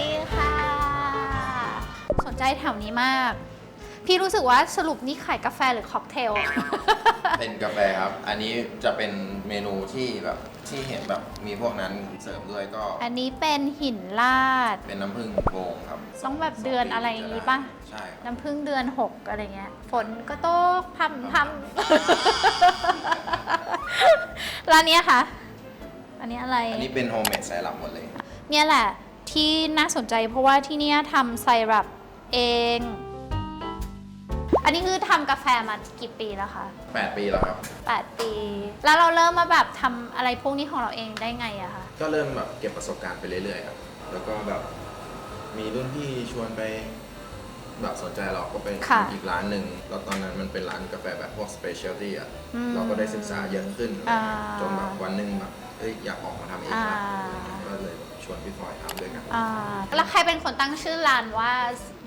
ดีค่ะ สนใจแถวนี้มาก พี่รู้สึกว่าสรุปนี่ขายกาแฟหรือค็อกเทล เป็นกาแฟครับ อันนี้จะเป็นเมนูที่แบบที่เห็นแบบมีพวกนั้นเสริมด้วยก็ อันนี้เป็นหินลาด เป็นน้ำผึ้งโบงครับต้องแบบเดือนอะไรอย่างงี้ปะใช่ครับน้ำพึ่งเดือน 6 อะไรเงี้ย ฝนก็ตกพำพำร้านเนี้ยค่ะ อันนี้อะไร อันนี้เป็นโฮมเมดไซรัปหมดเลย เนี่ยแหละ ที่น่าสนใจเพราะว่าที่เนี่ยทำไซรัปเอง อันนี้คือทำกาแฟมากี่ปีแล้วคะ 8 ปีแล้วครับ 8 ปี แล้วเราเริ่มมาแบบทำอะไรพวกนี้ของเราเองได้ไงอะคะ ก็เริ่มแบบเก็บประสบการณ์ไปเรื่อยๆครับ แล้วก็แบบมีรุ่นพี่ชวนไปแบบสนใจเราก็ไปค่ะ อีกร้านหนึ่งแล้วตอนนั้นมันเป็นร้านกาแฟแบบพวก specialty อะ อืม เราก็ได้ศึกษาเยอะขึ้นอ่า จนแบบวันหนึ่งแบบเอ้ยอยากออกมาทำเองอ่า ละก็เลย ชวนพี่ฟอยทำด้วยกันอ่าแล้วใครเป็นคนตั้งชื่อร้านว่า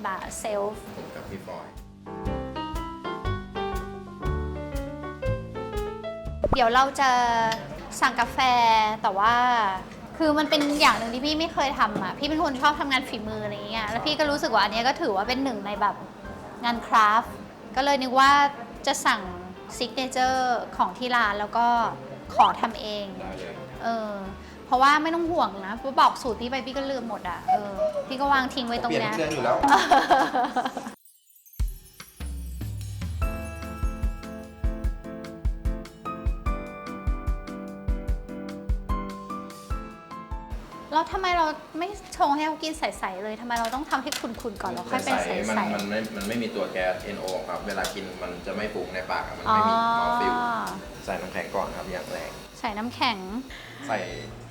แบบเซลฟ์ผมกับพี่ฟอย เดี๋ยวเราจะสั่งกาแฟแต่ว่า คือมันเป็นอย่างหนึ่งที่พี่ไม่เคยทำอะพี่เป็นคนชอบทำงานฝีมืออะไรอย่างเงี้ยแล้วพี่ก็รู้สึกว่าอันเนี้ยก็ถือว่าเป็นหนึ่งในแบบงานคราฟต์ก็เลยนึกว่าจะสั่งซิกเนเจอร์ของที่ร้านแล้วก็ขอทำเอง ได้เลย เออ เพราะว่าไม่ต้องห่วงนะเพราะบอกสูตรพี่ไปพี่ก็ลืมหมดอะเออพี่ก็วางทิ้งไว้ตรงเปลี่ยนเนี้ยเครื่องอยู่แล้ว แล้วทำไมเราไม่ชงให้เขากินใสๆเลยทำไมเราต้องทำให้ขุ่นๆก่อนแล้วค่อยเป็นใมันสมันไม่มันไม่มีตัวแก๊ส NO ครับ เวลากินมันจะไม่ฟุ้งในปากอะมันๆอ๋อ ไม่มีมอลฟิลใส่น้ำแข็งก่อนครับอย่างแรก ใส่น้ำแข็ง ใส่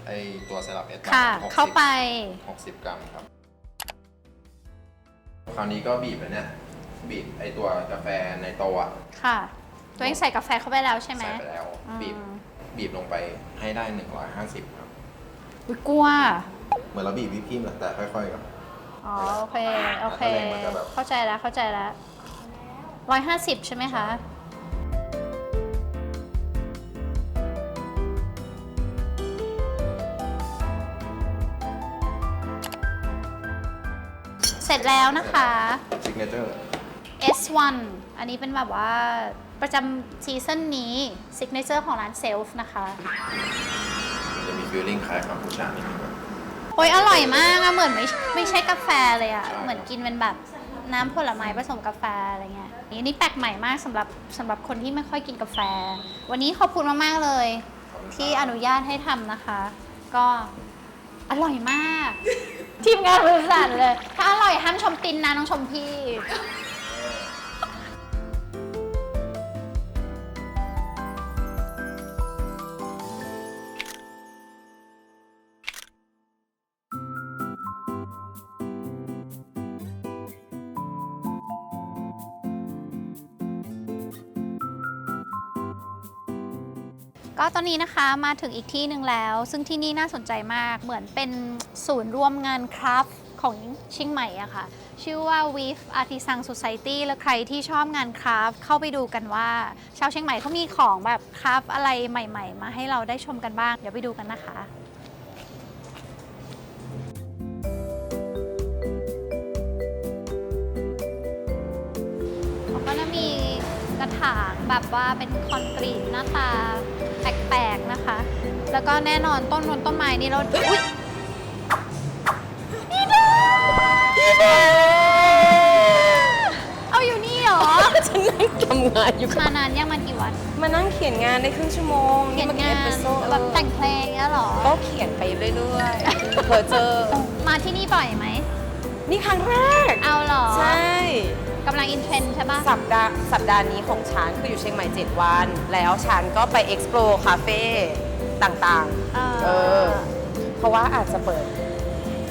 ไอตัวไซรัปเอสค่ะ60เข้าไป 60 กรัมครับ คราวนี้ก็บีบไปเนี่ย บีบไอตัวกาแฟในโต๊ะอะค่ะ ตัวเองใส่กาแฟเข้าไปแล้วใช่ไหม ใส่ไปแล้ว อืม บีบ บีบลงไปให้ได้ 150 ครับ อุ๊ยกลัว เหมือนเราบีบวิปครีมแหละแต่ค่อยๆครับ อ๋อ โอเค โอเคถ้าแรงมันจะแบบ เข้าใจแล้ว เข้าใจแล้วร้อยห้าสิบใช่ไหมคะ เสร็จแล้วนะคะ ซิกเนเจอร์ S1 อันนี้เป็นแบบว่าประจำซีซั่นนี้ซิกเนเจอร์ของร้านเซลฟ์นะคะมันจะมีฟีลลิ่งคล้ายคาปูชานิดนึงครับโอ้ยอร่อยมากอะเหมือนไม่ไม่ใช่กาแฟเลยอะใช่ เหมือนกินเป็นแบบน้ำผลไม้ผสมกาแฟอะไรเงี้ยอันนี้แปลกใหม่มากสำหรับสำหรับคนที่ไม่ค่อยกินกาแฟ วันนี้ขอบคุณมาก ๆ เลยขอบคุณครับที่อนุญาตให้ทำนะคะ ก็อร่อยมาก ทีมงานบริษัทเลย ถ้าอร่อยห้ามชมตินนะน้องชมพี่ ก็ตอนนี้นะคะมาถึงอีกที่หนึ่งแล้ว ซึ่งที่นี่น่าสนใจมากเหมือนเป็นศูนย์รวมงานคราฟต์ของเชียงใหม่อะค่ะ ชื่อว่า Weave Artisan Society และใครที่ชอบงานคราฟต์เข้าไปดูกันว่า ชาวเชียงใหม่เขามีของแบบคราฟต์อะไรใหม่ ๆ มาให้เราได้ชมกันบ้าง เดี๋ยวไปดูกันนะคะเขาก็จะมีกระถางแบบว่าเป็นคอนกรีตหน้าตา แปลกๆนะคะ แล้วก็แน่นอนต้นนนต้นไม้นี่เราอุ๊ยพี่ดาพี่ดาเอาอยู่นี่เหรอ ฉันนั่งทำงานอยู่มานานยังมันกี่วัน มานั่งเขียนงานได้ครึ่งชั่วโมงเขียนมงานเอสเปรสโซ่แบบแต่งเพลงเนี้ยเหรอ ก็เขียนไปเรื่อยๆเพอเจอ มาที่นี่บ่อยไหม นี่ครั้งแรก เอาเหรอ ใช่ สัปดาห์สัปดาห์นี้ของฉันคืออยู่เชียงใหม่ 7 วัน แล้วฉันก็ไป explore คาเฟ่ต่างเออๆเออ เพราะว่าอาจจะเปิด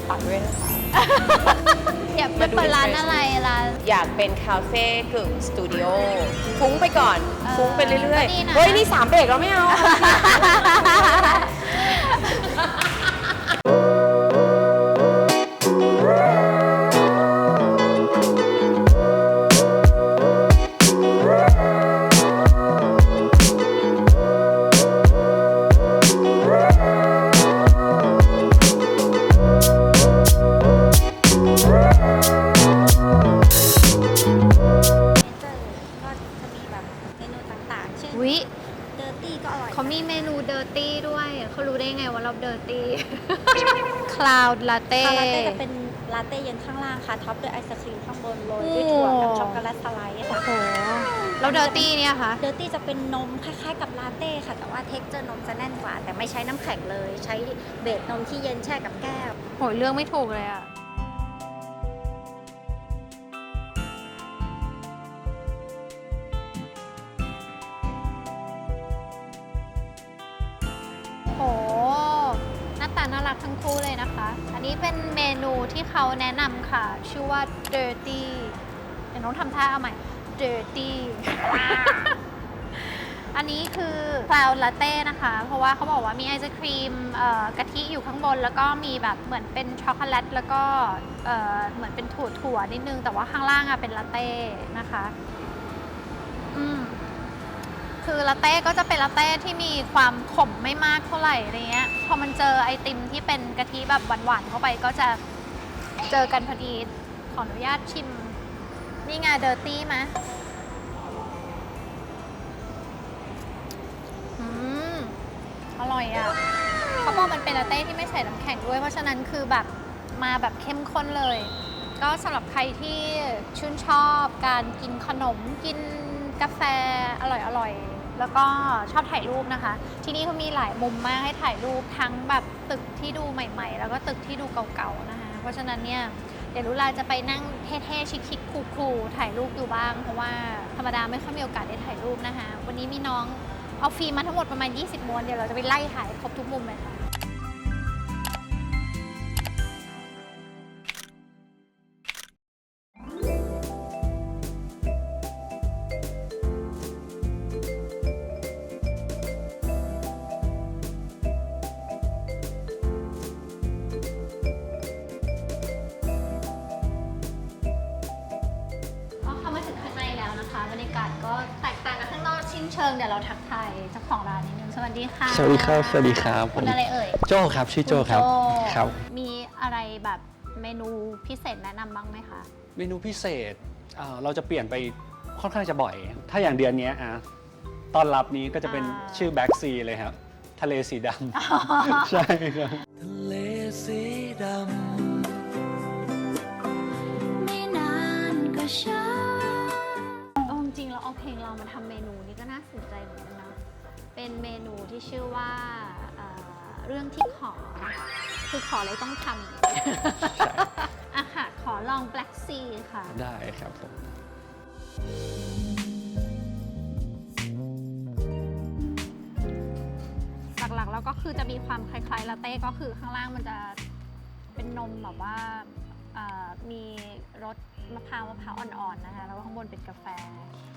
ปักด้วยนะคะ อยากไปเปิดร้านอะไรร้าน อยากเป็นคาเฟ่กึ่งสตูดิโอฟุ้งไปก่อน เออฟุ้งไปเรื่อยก็ดีนะ ๆ เฮ้ย นี่สามเบรกแล้วไม่เอา เขารู้ได้ไงว่าเราเดอร์ตี้ คลาวด์ลาเต้ คาราเต้จะเป็นลาเต้เย็นข้างล่างค่ะ ท็อปด้วยไอศครีมข้างบนโรยด้วยถั่วกับช็อกโกแลตสไลด์ค่ะโอ้โหแล้วเดอร์ตี้เนี่ยคะเดอร์ตี้จะเป็นนมคล้ายๆกับลาเต้ค่ะ แต่ว่าเท็กเจอร์นมจะแน่นกว่า แต่ไม่ใช้น้ำแข็งเลย ใช้เบสนมที่เย็นแช่กับแก้ว โหยเรื่องไม่ถูกเลยอะ ที่เขาแนะนำค่ะ ชื่อว่า dirty เดี๋ยวน้องทำท่าเอาใหม่ dirty อันนี้คือ cloud latte นะคะ เพราะว่าเขาบอกว่ามีไอศครีมกะทิอยู่ข้างบน แล้วก็มีแบบเหมือนเป็นช็อกโกแลตแล้วก็เหมือนเป็นถั่วถั่วนิดนึง แต่ว่าข้างล่างอะเป็นลาเต้นะคะอืมคือลาเต้ก็จะเป็นลาเต้ที่มีความขมไม่มากเท่าไหร่อะไรเงี้ย พอมันเจอไอติมที่เป็นกะทิแบบหวานๆเข้าไปก็จะ เจอกันพอดี ขออนุญาตชิม นี่ไงเดอร์ตี้มอืม อร่อยอะ่ะเขาบอกมันเป็นลาเต้ที่ไม่ใส่น้ำแข็งด้วย เพราะฉะนั้นคือแบบมาแบบเข้มข้นเลย ก็สำหรับใครที่ชื่นชอบการกินขนมกินกาแฟอร่อยๆแล้วก็ชอบถ่ายรูปนะคะ ที่นี่เขามีหลายมุมมากให้ถ่ายรูปทั้งแบบตึกที่ดูใหม่ ๆ แล้วก็ตึกที่ดูเก่าๆนะคะ ราะฉะนั้นเนี่ยเดี๋ยวลุลาจะไปนั่งเท่ๆชิคๆคูลๆถ่ายรูปดูบ้าง เพราะว่าธรรมดาไม่ค่อยมีโอกาสได้ถ่ายรูปนะคะ วันนี้มีน้องเอาฟิล์มมาทั้งหมดประมาณ 20ม้วนเดี๋ยวเราจะไปไล่ถ่ายครบทุกมุมเลยค่ะ กาศก็แตกต่างกับข้างนอกชิ้นเชิงเดี๋ยวเราทักทายเจ้าของร้านนิดนึงสวัสดีค่ะสวัสดีครับสวัสดีครับคุณอะไรเอ่ยโจครับชื่อโจครับณครับ มีอะไรแบบเมนูพิเศษแนะนำบ้างไหมคะ เมนูพิเศษอ่าเราจะเปลี่ยนไปค่อนข้างจะบ่อย ถ้าอย่างเดือนเนี้ยอะตอนรับนี้ก็จะเป็นอ่า ชื่อแบ็กซีเลยครับ ทะเลสีดำ ใช่ครับทะเลสีดำ ไม่นานก็ช้า เป็นเมนูที่ชื่อว่าเอ่อเรื่องที่ขอ คือขออะไรต้องทำอะค่ะ ขอลอง Black Sea ค่ะ ได้ครับผม หลักๆ แล้วก็คือจะมีความคล้ายๆลาเต้ก็คือข้างล่างมันจะเป็นนมแบบว่าเอ่อมีรสมะพร้าวมะพร้าวอ่อนๆนะคะ แล้วก็ข้างบนเป็นกาแฟ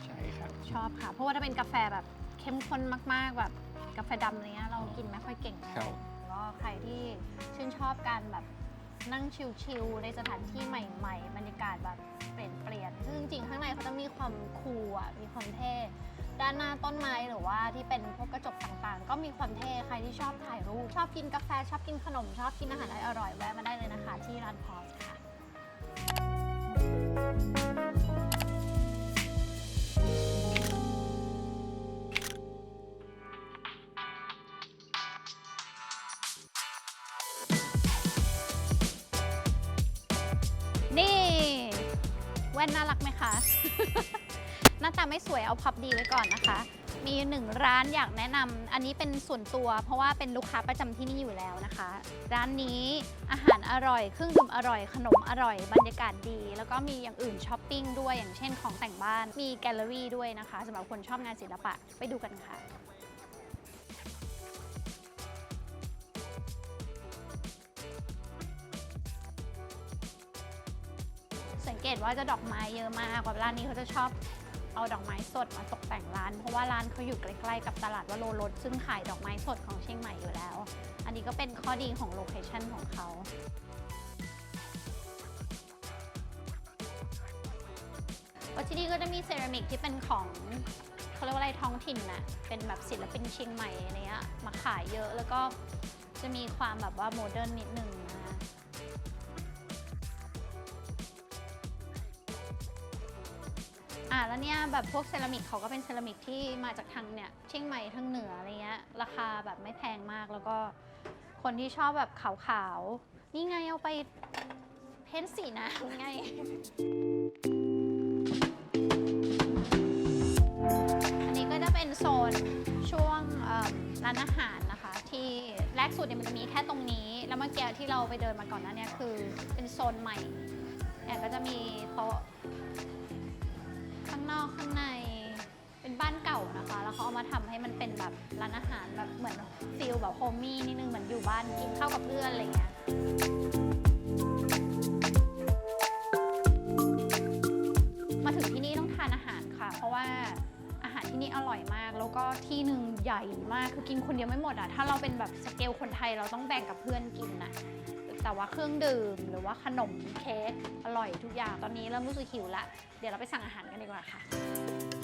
ใช่ครับ ชอบค่ะ เพราะว่าถ้าเป็นกาแฟแบบ เข้มข้นมากๆแบบกาแฟดำอะไรเงี้ยเรากินไม่ค่อยเก่งครับ ก็ใครที่ชื่นชอบการแบบนั่งชิลๆในสถานที่ใหม่ๆ บรรยากาศแบบเปลี่ยนๆซึ่งจริงๆข้างในเขาจะมีความคูลอะมีความเท่ ด้านหน้าต้นไม้หรือว่าที่เป็นพวกกระจกต่างๆ ก็มีความเท่ใครที่ชอบถ่ายรูปชอบกินกาแฟชอบกินขนม ชอบกินอาหารอร่อยๆแวะมาได้เลยนะคะ ที่ร้านพอสค่ะ ว่นน่ารักไหมคะ หน้าตาไม่สวยเอาพับดีไว้ก่อนนะคะ มีหนึ่งร้านอยากแนะนำอันนี้เป็นส่วนตัว เพราะว่าเป็นลูกค้าประจำที่นี่อยู่แล้วนะคะ ร้านนี้อาหารอร่อยเครื่องดื่มอร่อย ขนมอร่อย บรรยากาศดี แล้วก็มีอย่างอื่นช้อปปิ้งด้วยอย่างเช่นของแต่งบ้านมีแกลเลอรี่ด้วยนะคะสำหรับคนชอบงานศิลปะไปดูกันค่ะ เกตว่าจะดอกไม้เยอะมากแบบร้านนี้เขาจะชอบเอาดอกไม้สดมาตกแต่งร้าน เพราะว่าร้านเขาอยู่ใกล้ๆกับตลาดวโรรสซึ่งขายดอกไม้สดของเชียงใหม่อยู่แล้ว อันนี้ก็เป็นข้อดีของโลเคชันของเขาก็ที่นี่ก็จะมีเซรามิกที่เป็นของเขาเรียกว่าอะไรท้องถิ่นน่ะเป็นแบบศิลปินเชียงใหม่อะไรเงี้ยมาขายเยอะแล้วก็จะมีความแบบว่าโมเดิร์นนิดนึง อะแล้วเนี่ยแบบพวกเซรามิกเขาก็เป็นเซรามิกที่มาจากทางเนี่ยเชียงใหม่ทางเหนืออะไรเงี้ยราคาแบบไม่แพงมากแล้วก็คนที่ชอบแบบขาวๆ นี่ไงเอาไปเพ้นสีน้ำไงอันนี้ก็จะเป็นโซนช่วงร้านอาหารนะคะ ที่แรกสุดเนี่ยมันจะมีแค่ตรงนี้ แล้วเมื่อกี้ที่เราไปเดินมาก่อนนั้นเนี่ยคือเป็นโซนใหม่เนี่ยก็จะมีโต๊ะางนอกข้างใน เป็นบ้านเก่านะคะ แล้วเขาเอามาทำให้มันเป็นแบบร้านอาหารแบบเหมือนฟิลแบบโฮมี่นิดนึงเหมือนอยู่บ้านกินข้าวกับเพื่อนอะไรเงี้ยมาถึงที่นี่ต้องทานอาหารค่ะ เพราะว่าอาหารที่นี่อร่อยมาก แล้วก็ที่หนึ่งใหญ่มากคือกินคนเดียวไม่หมดอะถ้าเราเป็นแบบสเกลคนไทยเราต้องแบ่งกับเพื่อนกินนะ แต่ว่าเครื่องดื่มหรือว่าขนมเค้กอร่อยทุกอย่าง ตอนนี้เริ่มรู้สึกหิวละ เดี๋ยวเราไปสั่งอาหารกันดีกว่าค่ะ